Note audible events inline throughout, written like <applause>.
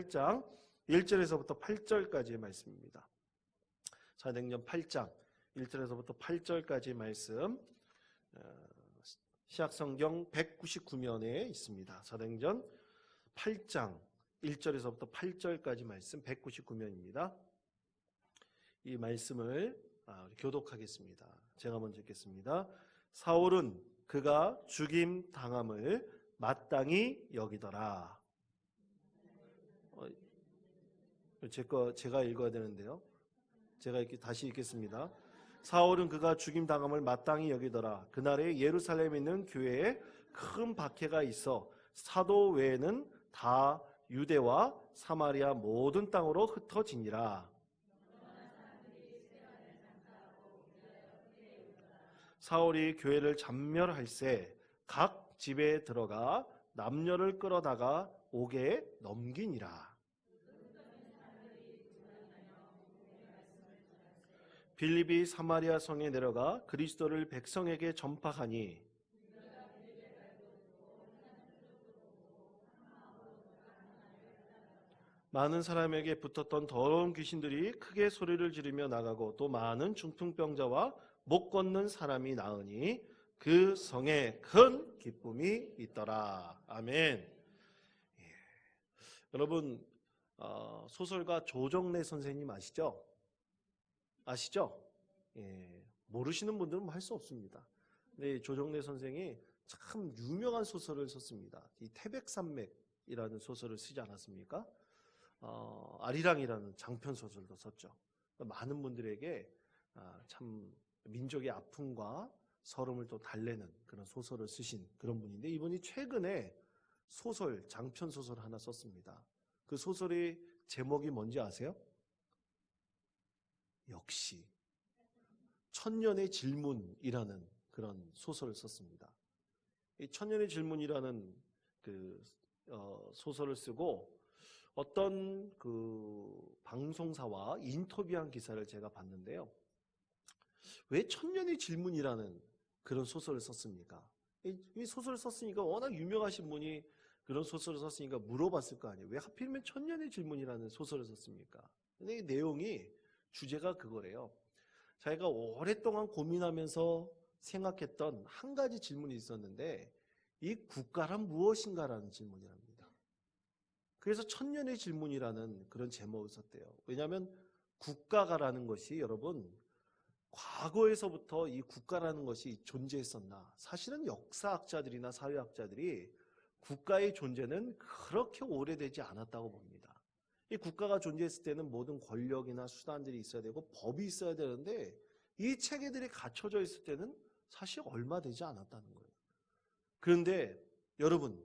8장 1절에서부터 8절까지의 말씀입니다. 사도행전 8장 1절에서부터 8절까지의 말씀 어, 시약성경 199면에 있습니다. 사도행전 8장 1절에서부터 8절까지 말씀 199면입니다. 이 말씀을 아, 교독하겠습니다. 제가 먼저 읽겠습니다. 사울은 그가 죽임 당함을 마땅히 여기더라. 어, 제거 제가 읽어야 되는데요. 제가 이렇게 다시 읽겠습니다. 사울은 그가 죽임 당함을 마땅히 여기더라. 그날에 예루살렘에 있는 교회에 큰 박해가 있어 사도 외에는 다 유대와 사마리아 모든 땅으로 흩어지니라. 사울이 교회를 잔멸할세 각 집에 들어가 남녀를 끌어다가 옥에 넘기니라. 빌립이 사마리아 성에 내려가 그리스도를 백성에게 전파하니 많은 사람에게 붙었던 더러운 귀신들이 크게 소리를 지르며 나가고 또 많은 중풍병자와 못 걷는 사람이 나으니 그 성에 큰 기쁨이 있더라. 아멘. 예. 여러분 어, 소설가 조정래 선생님 아시죠? 아시죠? 예. 모르시는 분들은 할수 없습니다. 네, 조정래 선생이 참 유명한 소설을 썼습니다. 이 태백산맥이라는 소설을 쓰지 않았습니까? 어, 아리랑이라는 장편 소설도 썼죠. 많은 분들에게 아, 참 민족의 아픔과 서름을 또 달래는 그런 소설을 쓰신 그런 분인데 이분이 최근에 소설 장편 소설 하나 썼습니다. 그 소설의 제목이 뭔지 아세요? 역시 천년의 질문이라는 그런 소설을 썼습니다. 이 천년의 질문이라는 그 어, 소설을 쓰고 어떤 그 방송사와 인터뷰한 기사를 제가 봤는데요. 왜 천년의 질문이라는 그런 소설을 썼습니까? 이 소설을 썼으니까 워낙 유명하신 분이 그런 소설을 썼으니까 물어봤을 거 아니에요. 왜 하필이면 천년의 질문이라는 소설을 썼습니까? 근데 이 내용이 주제가 그거래요. 자기가 오랫동안 고민하면서 생각했던 한 가지 질문이 있었는데 이 국가란 무엇인가라는 질문이랍니다. 그래서 천년의 질문이라는 그런 제목을 썼대요. 왜냐하면 국가가라는 것이 여러분 과거에서부터 이 국가라는 것이 존재했었나? 사실은 역사학자들이나 사회학자들이 국가의 존재는 그렇게 오래되지 않았다고 봅니다. 이 국가가 존재했을 때는 모든 권력이나 수단들이 있어야 되고 법이 있어야 되는데 이 체계들이 갖춰져 있을 때는 사실 얼마 되지 않았다는 거예요. 그런데 여러분,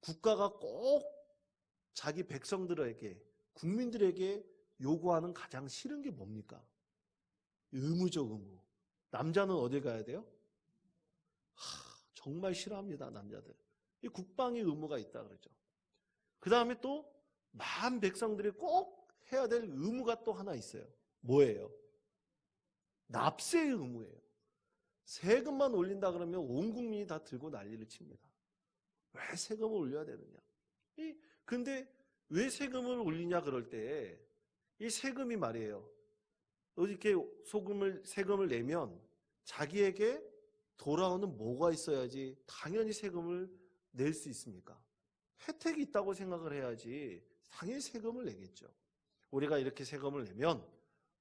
국가가 꼭 자기 백성들에게, 국민들에게 요구하는 가장 싫은 게 뭡니까? 의무적 의무. 남자는 어딜 가야 돼요? 하, 정말 싫어합니다, 남자들. 이 국방의 의무가 있다 그러죠. 그 다음에 또, 만 백성들이 꼭 해야 될 의무가 또 하나 있어요. 뭐예요? 납세의 의무예요. 세금만 올린다 그러면 온 국민이 다 들고 난리를 칩니다. 왜 세금을 올려야 되느냐? 이, 근데 왜 세금을 올리냐 그럴 때, 이 세금이 말이에요. 이렇게 소금을 세금을 내면 자기에게 돌아오는 뭐가 있어야지 당연히 세금을 낼 수 있습니까? 혜택이 있다고 생각을 해야지 당연히 세금을 내겠죠. 우리가 이렇게 세금을 내면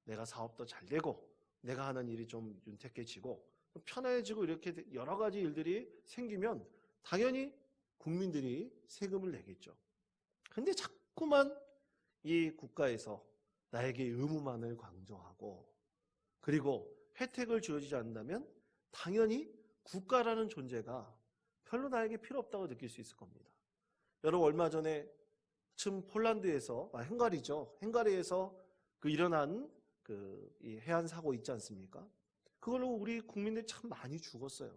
내가 사업도 잘 되고 내가 하는 일이 좀 윤택해지고 편해지고 이렇게 여러 가지 일들이 생기면 당연히 국민들이 세금을 내겠죠. 근데 자꾸만 이 국가에서 나에게 의무만을 강조하고 그리고 혜택을 주어지지 않는다면 당연히 국가라는 존재가 별로 나에게 필요 없다고 느낄 수 있을 겁니다. 여러분 얼마 전에 쯤 폴란드에서 아 헝가리죠. 헝가리에서 그 일어난 그이 해안 사고 있지 않습니까? 그걸로 우리 국민들이 참 많이 죽었어요.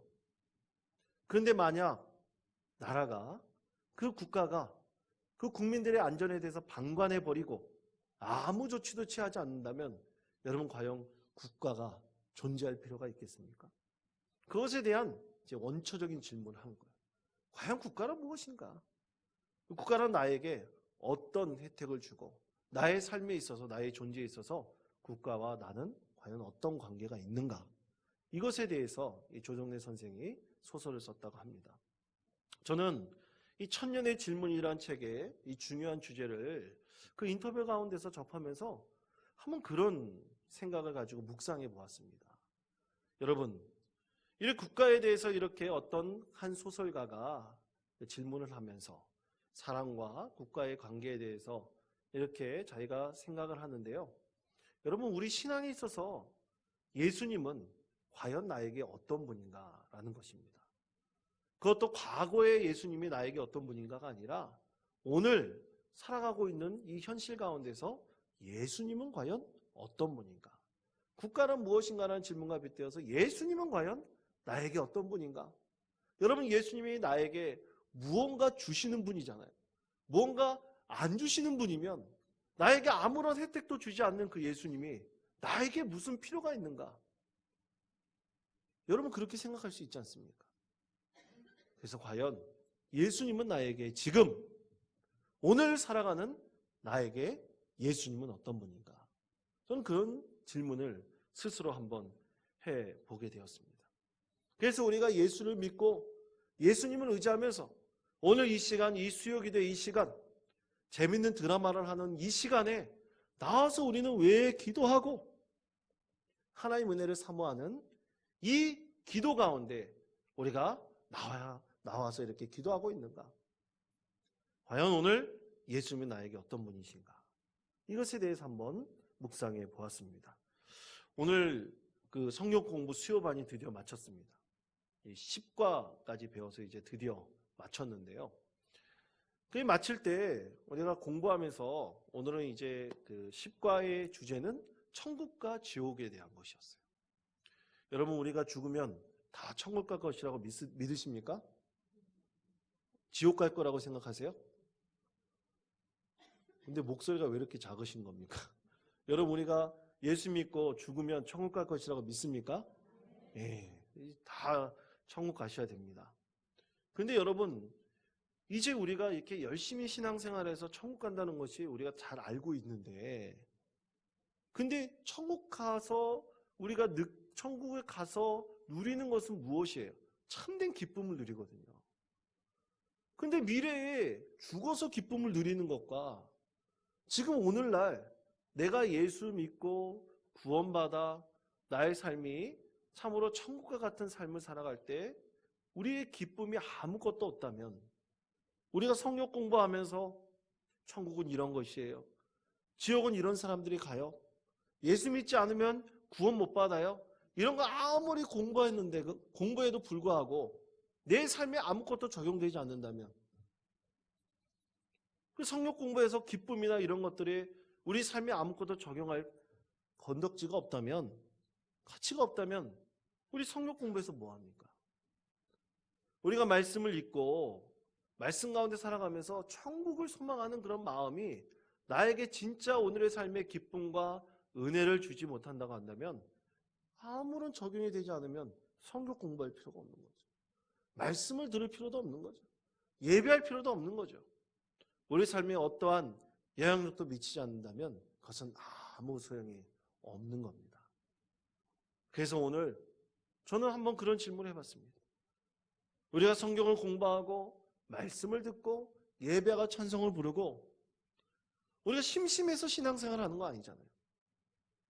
그런데 만약 나라가 그 국가가 그 국민들의 안전에 대해서 방관해 버리고 아무 조치도 취하지 않는다면 여러분 과연 국가가 존재할 필요가 있겠습니까? 그것에 대한 이제 원초적인 질문을 하는 거예요. 과연 국가란 무엇인가? 국가란 나에게 어떤 혜택을 주고 나의 삶에 있어서 나의 존재에 있어서 국가와 나는 과연 어떤 관계가 있는가 이것에 대해서 이 조정래 선생이 소설을 썼다고 합니다. 저는 이 천년의 질문이란 책의 이 중요한 주제를 그 인터뷰 가운데서 접하면서 한번 그런 생각을 가지고 묵상해 보았습니다. 여러분, 이 국가에 대해서 이렇게 어떤 한 소설가가 질문을 하면서 사랑과 국가의 관계에 대해서 이렇게 자기가 생각을 하는데요. 여러분, 우리 신앙에 있어서 예수님은 과연 나에게 어떤 분인가라는 것입니다. 그것도 과거의 예수님이 나에게 어떤 분인가가 아니라 오늘 살아가고 있는 이 현실 가운데서 예수님은 과연 어떤 분인가? 국가는 무엇인가라는 질문과 빗대어서 예수님은 과연 나에게 어떤 분인가? 여러분 예수님이 나에게 무언가 주시는 분이잖아요. 무언가 안 주시는 분이면 나에게 아무런 혜택도 주지 않는 그 예수님이 나에게 무슨 필요가 있는가? 여러분 그렇게 생각할 수 있지 않습니까? 그래서 과연 예수님은 나에게 지금 오늘 살아가는 나에게 예수님은 어떤 분인가? 저는 그런 질문을 스스로 한번 해 보게 되었습니다. 그래서 우리가 예수를 믿고 예수님을 의지하면서 오늘 이 시간, 이 수요기도 이 시간, 재밌는 드라마를 하는 이 시간에 나와서 우리는 왜 기도하고 하나님 은혜를 사모하는 이 기도 가운데 우리가 나와야 나와서 이렇게 기도하고 있는가? 과연 오늘 예수님이 나에게 어떤 분이신가? 이것에 대해서 한번 묵상해 보았습니다. 오늘 그 성경 공부 수요반이 드디어 마쳤습니다. 10과까지 배워서 이제 드디어 마쳤는데요. 그 마칠 때 우리가 공부하면서 오늘은 이제 그 10과의 주제는 천국과 지옥에 대한 것이었어요. 여러분 우리가 죽으면 다 천국 갈 것이라고 믿으십니까? 지옥 갈 거라고 생각하세요? 근데 목소리가 왜 이렇게 작으신 겁니까? <laughs> 여러분 우리가 예수 믿고 죽으면 천국 갈 것이라고 믿습니까? 예, 다 천국 가셔야 됩니다. 근데 여러분 이제 우리가 이렇게 열심히 신앙생활해서 천국 간다는 것이 우리가 잘 알고 있는데 근데 천국 가서 우리가 천국에 가서 누리는 것은 무엇이에요? 참된 기쁨을 누리거든요. 근데 미래에 죽어서 기쁨을 누리는 것과 지금 오늘날 내가 예수 믿고 구원받아 나의 삶이 참으로 천국과 같은 삶을 살아갈 때 우리의 기쁨이 아무것도 없다면 우리가 성역 공부하면서 천국은 이런 것이에요. 지옥은 이런 사람들이 가요. 예수 믿지 않으면 구원 못 받아요. 이런 거 아무리 공부했는데 그 공부에도 불구하고 내 삶에 아무것도 적용되지 않는다면 그 성역 공부에서 기쁨이나 이런 것들이 우리 삶에 아무것도 적용할 건덕지가 없다면 가치가 없다면 우리 성역 공부에서 뭐 합니까? 우리가 말씀을 읽고 말씀 가운데 살아가면서 천국을 소망하는 그런 마음이 나에게 진짜 오늘의 삶의 기쁨과 은혜를 주지 못한다고 한다면 아무런 적용이 되지 않으면 성경 공부할 필요가 없는 거죠. 말씀을 들을 필요도 없는 거죠. 예배할 필요도 없는 거죠. 우리 삶에 어떠한 영향력도 미치지 않는다면 그것은 아무 소용이 없는 겁니다. 그래서 오늘 저는 한번 그런 질문을 해봤습니다. 우리가 성경을 공부하고 말씀을 듣고 예배가 찬성을 부르고 우리가 심심해서 신앙생활 하는 거 아니잖아요.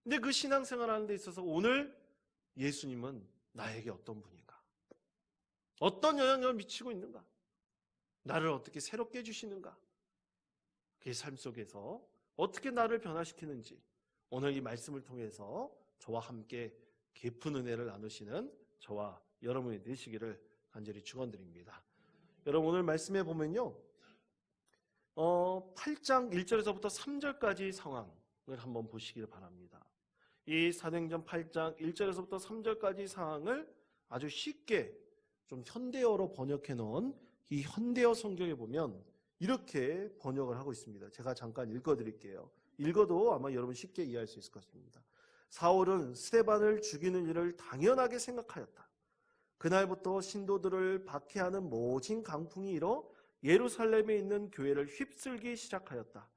근데 그 신앙생활 하는 데 있어서 오늘 예수님은 나에게 어떤 분인가? 어떤 영향력을 미치고 있는가? 나를 어떻게 새롭게 해주시는가? 그삶 속에서 어떻게 나를 변화시키는지 오늘 이 말씀을 통해서 저와 함께 깊은 은혜를 나누시는 저와 여러분이 되시기를 간절히 축원드립니다. 여러분 오늘 말씀해 보면요. 어, 8장 1절에서부터 3절까지 상황을 한번 보시길 바랍니다. 이 사도행전 8장 1절에서부터 3절까지 상황을 아주 쉽게 좀 현대어로 번역해 놓은 이 현대어 성경에 보면 이렇게 번역을 하고 있습니다. 제가 잠깐 읽어 드릴게요. 읽어도 아마 여러분 쉽게 이해할 수 있을 것입니다. 사울은 스테반을 죽이는 일을 당연하게 생각하였다. 그날부터 신도들을 박해하는 모진 강풍이 일어 예루살렘에 있는 교회를 휩쓸기 시작하였다.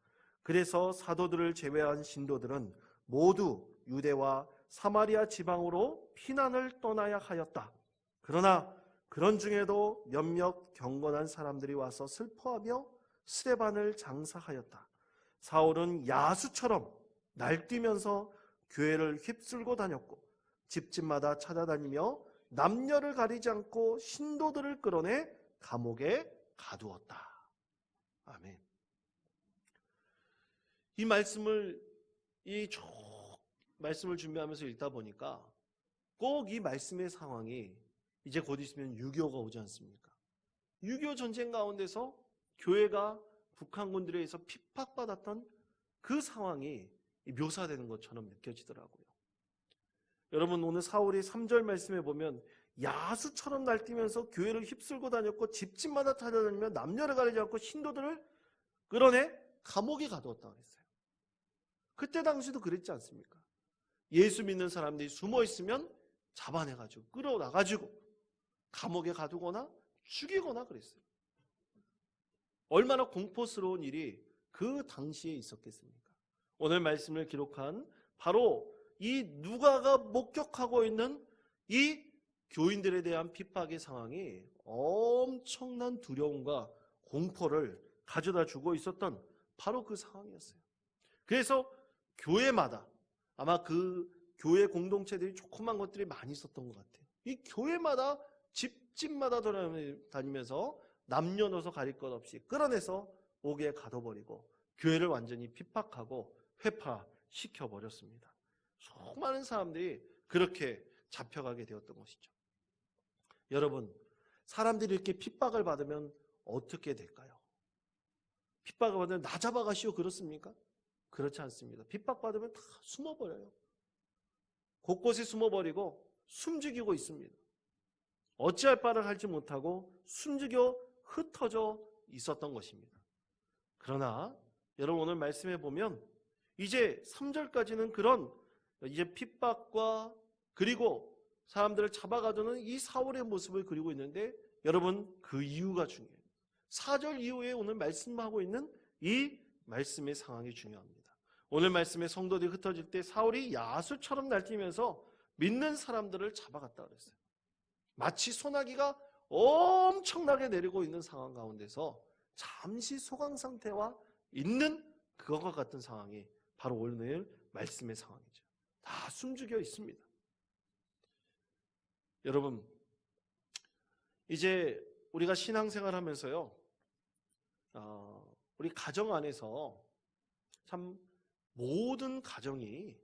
그래서 사도들을 제외한 신도들은 모두 유대와 사마리아 지방으로 피난을 떠나야 하였다. 그러나 그런 중에도 몇몇 경건한 사람들이 와서 슬퍼하며 스레반을 장사하였다. 사울은 야수처럼 날뛰면서 교회를 휩쓸고 다녔고 집집마다 찾아다니며 남녀를 가리지 않고 신도들을 끌어내 감옥에 가두었다. 아멘. 이 말씀을 이쭉 말씀을 준비하면서 읽다 보니까 꼭 이 말씀의 상황이 이제 곧 있으면 6.25가 오지 않습니까? 6.25 전쟁 가운데서 교회가 북한군들에 의해서 핍박받았던 그 상황이 묘사되는 것처럼 느껴지더라고요. 여러분 오늘 사울이 3절 말씀에 보면 야수처럼 날뛰면서 교회를 휩쓸고 다녔고 집집마다 찾아다니며 남녀를 가리지 않고 신도들을 끌어내 감옥에 가두었다 그랬어요. 그때 당시도 그랬지 않습니까? 예수 믿는 사람들이 숨어 있으면 잡아내가지고 끌어나가지고 감옥에 가두거나 죽이거나 그랬어요. 얼마나 공포스러운 일이 그 당시에 있었겠습니까? 오늘 말씀을 기록한 바로 이 누가가 목격하고 있는 이 교인들에 대한 핍박의 상황이 엄청난 두려움과 공포를 가져다 주고 있었던 바로 그 상황이었어요. 그래서 교회마다 아마 그 교회 공동체들이 조그만 것들이 많이 있었던 것 같아요. 이 교회마다 집집마다 돌아다니면서 남녀노소 가릴 것 없이 끌어내서 옥에 가둬버리고 교회를 완전히 핍박하고 회파시켜 버렸습니다. 수많은 사람들이 그렇게 잡혀가게 되었던 것이죠. 여러분, 사람들이 이렇게 핍박을 받으면 어떻게 될까요? 핍박을 받으면 나 잡아가시오 그렇습니까? 그렇지 않습니다. 핍박받으면 다 숨어버려요. 곳곳에 숨어버리고 숨죽이고 있습니다. 어찌할 바를 할지 못하고 숨죽여 흩어져 있었던 것입니다. 그러나 여러분 오늘 말씀해 보면 이제 3절까지는 그런 이제 핍박과 그리고 사람들을 잡아가두는 이 사울의 모습을 그리고 있는데 여러분 그 이유가 중요해요. 4절 이후에 오늘 말씀하고 있는 이 말씀의 상황이 중요합니다. 오늘 말씀에 성도들이 흩어질 때 사울이 야수처럼 날뛰면서 믿는 사람들을 잡아갔다 그랬어요. 마치 소나기가 엄청나게 내리고 있는 상황 가운데서 잠시 소강 상태와 있는 그것과 같은 상황이 바로 오늘 말씀의 상황이죠. 다 숨죽여 있습니다. 여러분, 이제 우리가 신앙생활 하면서요, 어, 우리 가정 안에서 참 모든 가정이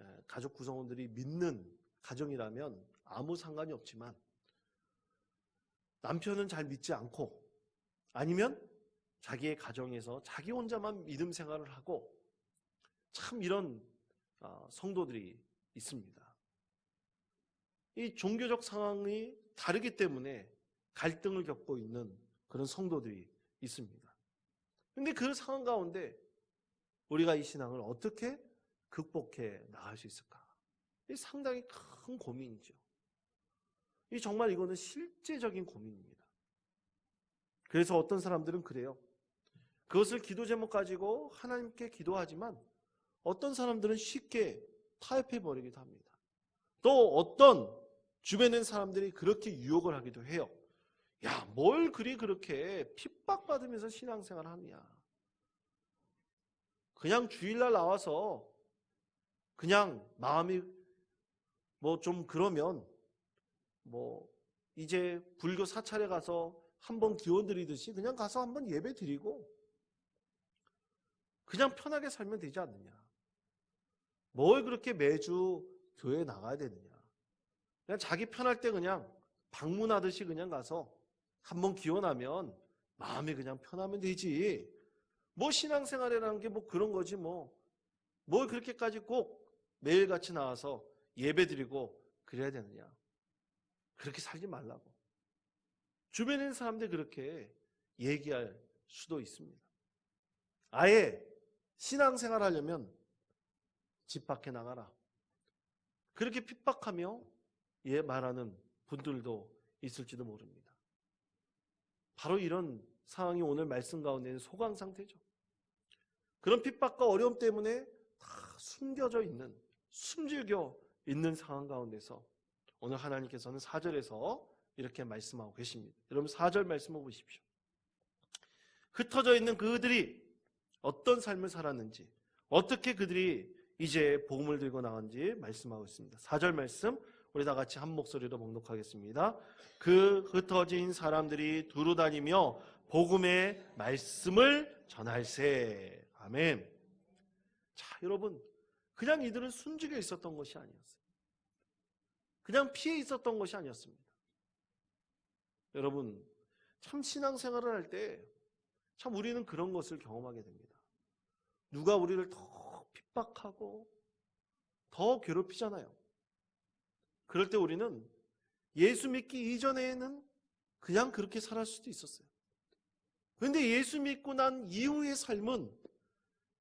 예, 가족 구성원들이 믿는 가정이라면 아무 상관이 없지만 남편은 잘 믿지 않고 아니면 자기의 가정에서 자기 혼자만 믿음 생활을 하고 참 이런 어, 성도들이 있습니다. 이 종교적 상황이 다르기 때문에 갈등을 겪고 있는 그런 성도들이 있습니다. 근데 그 상황 가운데 우리가 이 신앙을 어떻게 극복해 나갈 수 있을까? 이 상당히 큰 고민이죠. 이 정말 이거는 실제적인 고민입니다. 그래서 어떤 사람들은 그래요. 그것을 기도 제목 가지고 하나님께 기도하지만 어떤 사람들은 쉽게 타협해 버리기도 합니다. 또 어떤 주변의 사람들이 그렇게 유혹을 하기도 해요. 야, 뭘 그리 그렇게 핍박받으면서 신앙생활 하느냐. 그냥 주일날 나와서 그냥 마음이 뭐 좀 그러면 뭐 이제 불교 사찰에 가서 한번 기원 드리듯이 그냥 가서 한번 예배 드리고 그냥 편하게 살면 되지 않느냐. 뭘 그렇게 매주 교회에 나가야 되느냐. 그냥 자기 편할 때 그냥 방문하듯이 그냥 가서 한번 기원하면 마음이 그냥 편하면 되지. 뭐 신앙생활이라는 게 뭐 그런 거지 뭐. 뭘 그렇게까지 꼭 매일같이 나와서 예배 드리고 그래야 되느냐. 그렇게 살지 말라고. 주변에 있는 사람들이 그렇게 얘기할 수도 있습니다. 아예 신앙생활 하려면 집 밖에 나가라. 그렇게 핍박하며 예 말하는 분들도 있을지도 모릅니다. 바로 이런 상황이 오늘 말씀 가운데는 소강 상태죠. 그런 핍박과 어려움 때문에 다 숨겨져 있는, 숨질겨 있는 상황 가운데서 오늘 하나님께서는 4절에서 이렇게 말씀하고 계십니다. 여러분 4절 말씀을 보십시오. 흩어져 있는 그들이 어떤 삶을 살았는지, 어떻게 그들이 이제 복음을 들고 나간지 말씀하고 있습니다. 4절 말씀 우리 다 같이 한 목소리로 봉독하겠습니다. 그 흩어진 사람들이 두루 다니며 복음의 말씀을 전할세. 아멘. 자, 여러분. 그냥 이들은 숨지게 있었던 것이 아니었어요. 그냥 피해 있었던 것이 아니었습니다. 여러분, 참 신앙생활을 할 때 참 우리는 그런 것을 경험하게 됩니다. 누가 우리를 더 핍박하고 더 괴롭히잖아요. 그럴 때 우리는 예수 믿기 이전에는 그냥 그렇게 살았을 수도 있었어요. 그런데 예수 믿고 난 이후의 삶은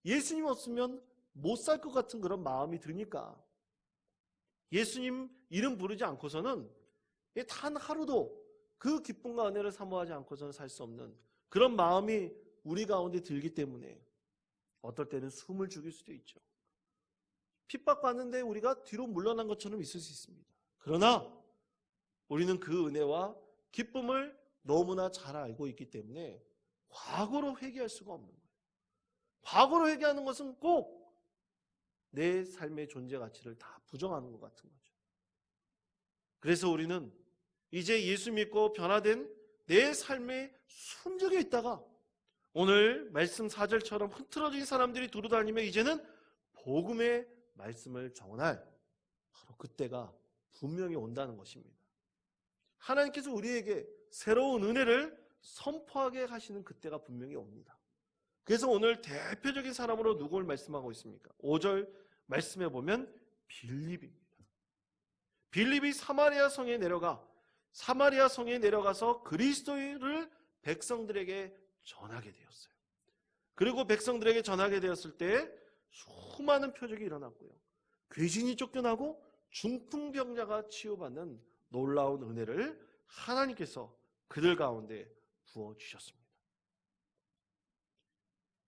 예수님 없으면 못 살 것 같은 그런 마음이 드니까 예수님 이름 부르지 않고서는 단 하루도 그 기쁨과 은혜를 사모하지 않고서는 살 수 없는 그런 마음이 우리 가운데 들기 때문에 어떨 때는 숨을 죽일 수도 있죠. 핍박받는데 우리가 뒤로 물러난 것처럼 있을 수 있습니다. 그러나 우리는 그 은혜와 기쁨을 너무나 잘 알고 있기 때문에 과거로 회개할 수가 없는 거예요. 과거로 회개하는 것은 꼭 내 삶의 존재 가치를 다 부정하는 것 같은 거죠. 그래서 우리는 이제 예수 믿고 변화된 내 삶의 순적에 있다가 오늘 말씀 4절처럼 흐트러진 사람들이 두루다니며 이제는 복음의 말씀을 전할 바로 그때가 분명히 온다는 것입니다. 하나님께서 우리에게 새로운 은혜를 선포하게 하시는 그때가 분명히 옵니다. 그래서 오늘 대표적인 사람으로 누구를 말씀하고 있습니까? 5절 말씀해 보면 빌립입니다. 빌립이 사마리아 성에 내려가 사마리아 성에 내려가서 그리스도를 백성들에게 전하게 되었어요. 그리고 백성들에게 전하게 되었을 때 수많은 표적이 일어났고요. 귀신이 쫓겨나고 중풍병자가 치유받는 놀라운 은혜를 하나님께서 그들 가운데 부어 주셨습니다.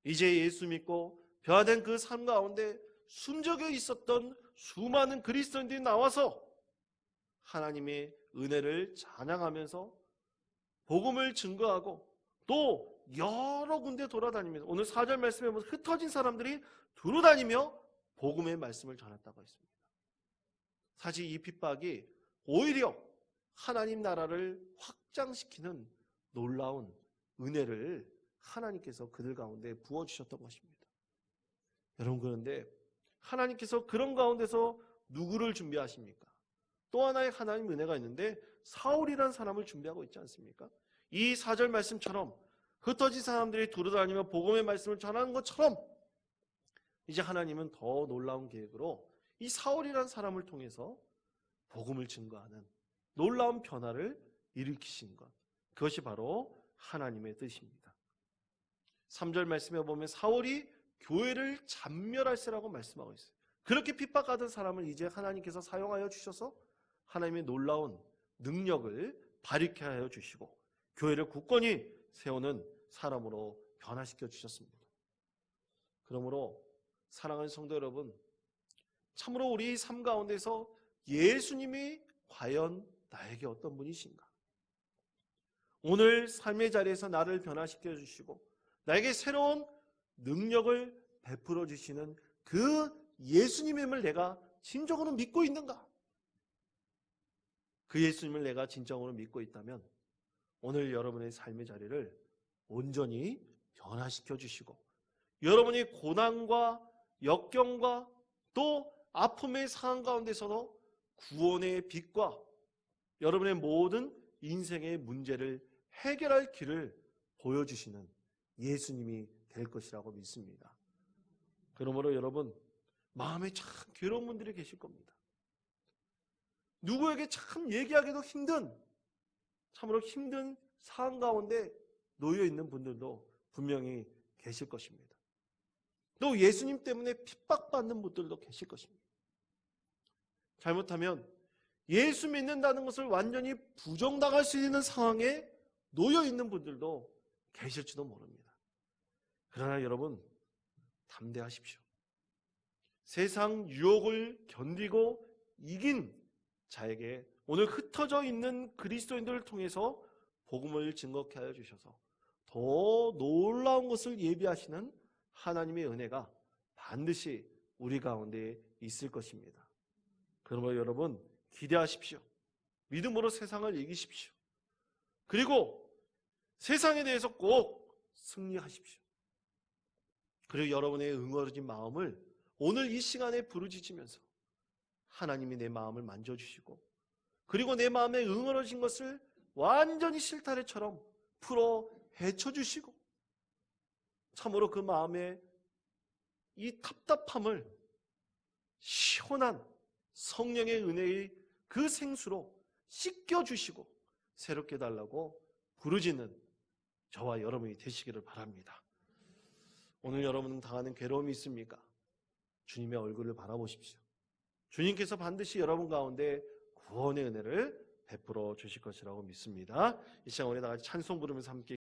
이제 예수 믿고 변화된 그 삶 가운데 숨적여 있었던 수많은 그리스도인들이 나와서 하나님의 은혜를 찬양하면서 복음을 증거하고 또 여러 군데 돌아다니면서 오늘 4절 말씀에 보면 흩어진 사람들이 두루 다니며 복음의 말씀을 전했다고 했습니다. 사실 이 핍박이 오히려 하나님 나라를 확장시키는 놀라운 은혜를 하나님께서 그들 가운데 부어주셨던 것입니다. 여러분 그런데 하나님께서 그런 가운데서 누구를 준비하십니까? 또 하나의 하나님 은혜가 있는데 사울이라는 사람을 준비하고 있지 않습니까? 이 사절 말씀처럼 흩어진 사람들이 두루다니며 복음의 말씀을 전하는 것처럼 이제 하나님은 더 놀라운 계획으로 이 사울이라는 사람을 통해서 복음을 증거하는 놀라운 변화를 일으키신 것. 그것이 바로 하나님의 뜻입니다. 3절 말씀에 보면 사울이 교회를 잔멸할세라고 말씀하고 있어요. 그렇게 핍박하던 사람을 이제 하나님께서 사용하여 주셔서 하나님의 놀라운 능력을 발휘케 하여 주시고 교회를 굳건히 세우는 사람으로 변화시켜 주셨습니다. 그러므로 사랑하는 성도 여러분, 참으로 우리 삶 가운데서 예수님이 과연 나에게 어떤 분이신가? 오늘 삶의 자리에서 나를 변화시켜 주시고 나에게 새로운 능력을 베풀어 주시는 그 예수님임을 내가 진정으로 믿고 있는가? 그 예수님을 내가 진정으로 믿고 있다면 오늘 여러분의 삶의 자리를 온전히 변화시켜 주시고 여러분이 고난과 역경과 또 아픔의 상황 가운데서도 구원의 빛과 여러분의 모든 인생의 문제를 해결할 길을 보여주시는 예수님이 될 것이라고 믿습니다. 그러므로 여러분 마음에 참 괴로운 분들이 계실 겁니다. 누구에게 참 얘기하기도 힘든 참으로 힘든 상황 가운데 놓여 있는 분들도 분명히 계실 것입니다. 또 예수님 때문에 핍박받는 분들도 계실 것입니다. 잘못하면 예수 믿는다는 것을 완전히 부정당할 수 있는 상황에 놓여 있는 분들도 계실지도 모릅니다. 그러나 여러분 담대하십시오. 세상 유혹을 견디고 이긴 자에게 오늘 흩어져 있는 그리스도인들을 통해서 복음을 증거케 하여 주셔서 더 놀라운 것을 예비하시는 하나님의 은혜가 반드시 우리 가운데 있을 것입니다. 그러므로 여러분 기대하십시오. 믿음으로 세상을 이기십시오. 그리고 세상에 대해서 꼭 승리하십시오. 그리고 여러분의 응어진 마음을 오늘 이 시간에 부르짖으면서 하나님이 내 마음을 만져주시고 그리고 내 마음에 응어진 것을 완전히 실타래처럼 풀어 헤쳐주시고 참으로 그 마음에 이 답답함을 시원한 성령의 은혜의 그 생수로 씻겨주시고 새롭게 달라고 부르짖는 저와 여러분이 되시기를 바랍니다. 오늘 여러분 당하는 괴로움이 있습니까? 주님의 얼굴을 바라보십시오. 주님께서 반드시 여러분 가운데 구원의 은혜를 베풀어 주실 것이라고 믿습니다. 이 시간 우리 다 같이 찬송 부르면서 함께